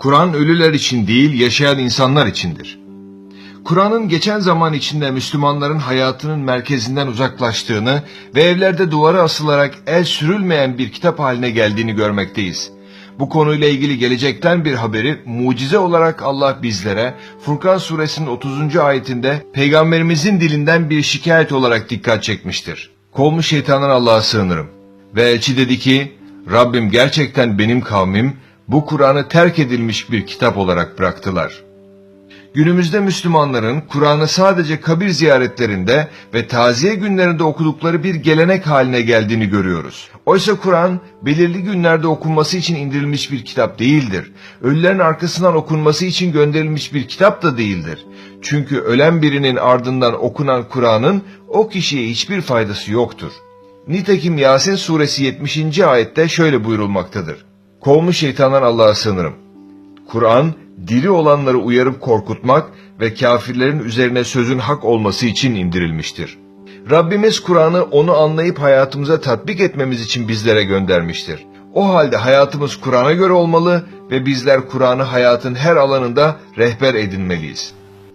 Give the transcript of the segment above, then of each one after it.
Kur'an ölüler için değil, yaşayan insanlar içindir. Kur'an'ın geçen zaman içinde Müslümanların hayatının merkezinden uzaklaştığını ve evlerde duvara asılarak el sürülmeyen bir kitap haline geldiğini görmekteyiz. Bu konuyla ilgili gelecekten bir haberi mucize olarak Allah bizlere Furkan suresinin 30. ayetinde peygamberimizin dilinden bir şikayet olarak dikkat çekmiştir. Kovmuş şeytandan Allah'a sığınırım. Ve elçi dedi ki, Rabbim gerçekten benim kavmim bu Kur'an'ı terk edilmiş bir kitap olarak bıraktılar.'' Günümüzde Müslümanların Kur'an'ı sadece kabir ziyaretlerinde ve taziye günlerinde okudukları bir gelenek haline geldiğini görüyoruz. Oysa Kur'an belirli günlerde okunması için indirilmiş bir kitap değildir. Ölülerin arkasından okunması için gönderilmiş bir kitap da değildir. Çünkü ölen birinin ardından okunan Kur'an'ın o kişiye hiçbir faydası yoktur. Nitekim Yasin suresi 70. ayette şöyle buyurulmaktadır. Kovmuş şeytandan Allah'a sığınırım. Kur'an diri olanları uyarıp korkutmak ve kafirlerin üzerine sözün hak olması için indirilmiştir. Rabbimiz Kur'an'ı onu anlayıp hayatımıza tatbik etmemiz için bizlere göndermiştir. O halde hayatımız Kur'an'a göre olmalı ve bizler Kur'an'ı hayatın her alanında rehber edinmeliyiz.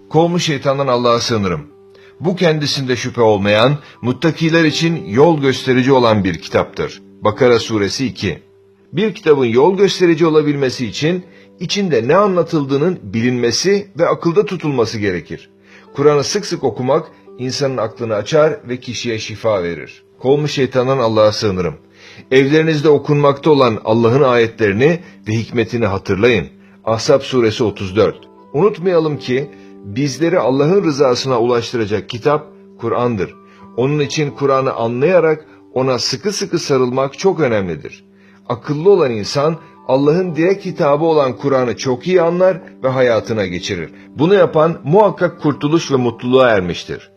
Kovmuş şeytandan Allah'a sığınırım. Bu kendisinde şüphe olmayan, muttakiler için yol gösterici olan bir kitaptır. Bakara suresi 2 Bir kitabın yol gösterici olabilmesi için içinde ne anlatıldığının bilinmesi ve akılda tutulması gerekir. Kur'an'ı sık sık okumak insanın aklını açar ve kişiye şifa verir. Kovmuş şeytandan Allah'a sığınırım. Evlerinizde okunmakta olan Allah'ın ayetlerini ve hikmetini hatırlayın. Ahzab suresi 34. Unutmayalım ki bizleri Allah'ın rızasına ulaştıracak kitap Kur'an'dır. Onun için Kur'an'ı anlayarak ona sıkı sıkı sarılmak çok önemlidir. Akıllı olan insan Allah'ın direkt hitabı olan Kur'an'ı çok iyi anlar ve hayatına geçirir. Bunu yapan muhakkak kurtuluş ve mutluluğa ermiştir.